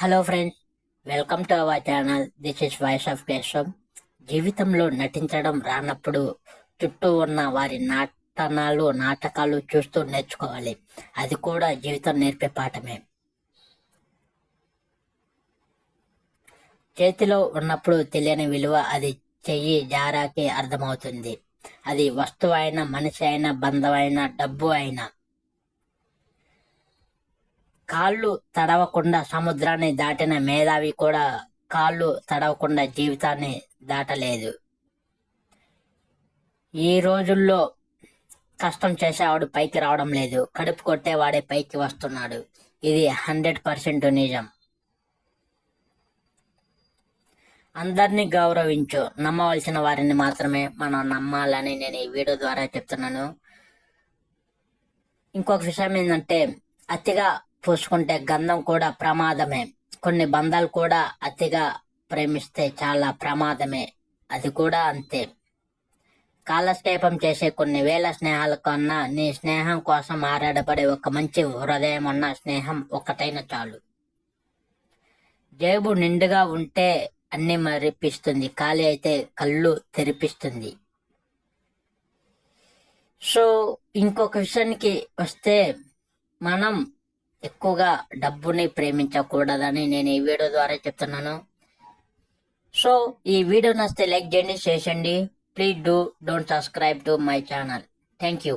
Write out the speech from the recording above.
Hello friends welcome to our channel this is voice of Keshav జీవితంలో నటించడం రానప్పుడు చుట్టూ ఉన్న వారి నాటనాలు నాటకాలు చూస్తూ నేర్చుకోవాలి. అది కూడా జీవితం నేర్పే పాఠమే. చేతిలో ఉన్నప్పుడు తెలియని విలువ అది చెయ్యి జారాకి అర్థమవుతుంది. అది వస్తువు అయినా మనిషి అయినా బంధం అయినా డబ్బు అయినా. కాళ్ళు తడవకుండా సముద్రాన్ని దాటిన మేధావి కూడా కాళ్ళు తడవకుండా జీవితాన్ని దాటలేదు. ఈ రోజుల్లో కష్టం చేసేవాడు పైకి రావడం లేదు. కడుపు కొట్టేవాడే పైకి వస్తున్నాడు. ఇది హండ్రెడ్ పర్సెంట్ నిజం. అందరినీ గౌరవించు. నమ్మవలసిన వారిని మాత్రమే మనం నమ్మాలని నేను ఈ వీడియో ద్వారా చెప్తున్నాను. ఇంకొక విషయం ఏంటంటే అతిగా పూసుకుంటే గంధం కూడా ప్రమాదమే. కొన్ని బంధాలు కూడా అతిగా ప్రేమిస్తే చాలా ప్రమాదమే. అది కూడా అంతే. కాలక్షేపం చేసే కొన్ని వేల స్నేహాల కన్నా నీ స్నేహం కోసం ఆరాడపడే ఒక మంచి హృదయం ఉన్న స్నేహం ఒకటైన చాలు. జేబు నిండుగా ఉంటే అన్ని మరిపిస్తుంది. ఖాళీ అయితే కళ్ళు తెరిపిస్తుంది. సో ఇంకొక విషయానికి వస్తే మనం ఎక్కువగా డబ్బుని ప్రేమించకూడదని నేను ఈ వీడియో ద్వారా చెప్తున్నాను. సో ఈ వీడియో నచ్చితే లైక్ చేయండి చేసండి please do don't subscribe to my channel thank you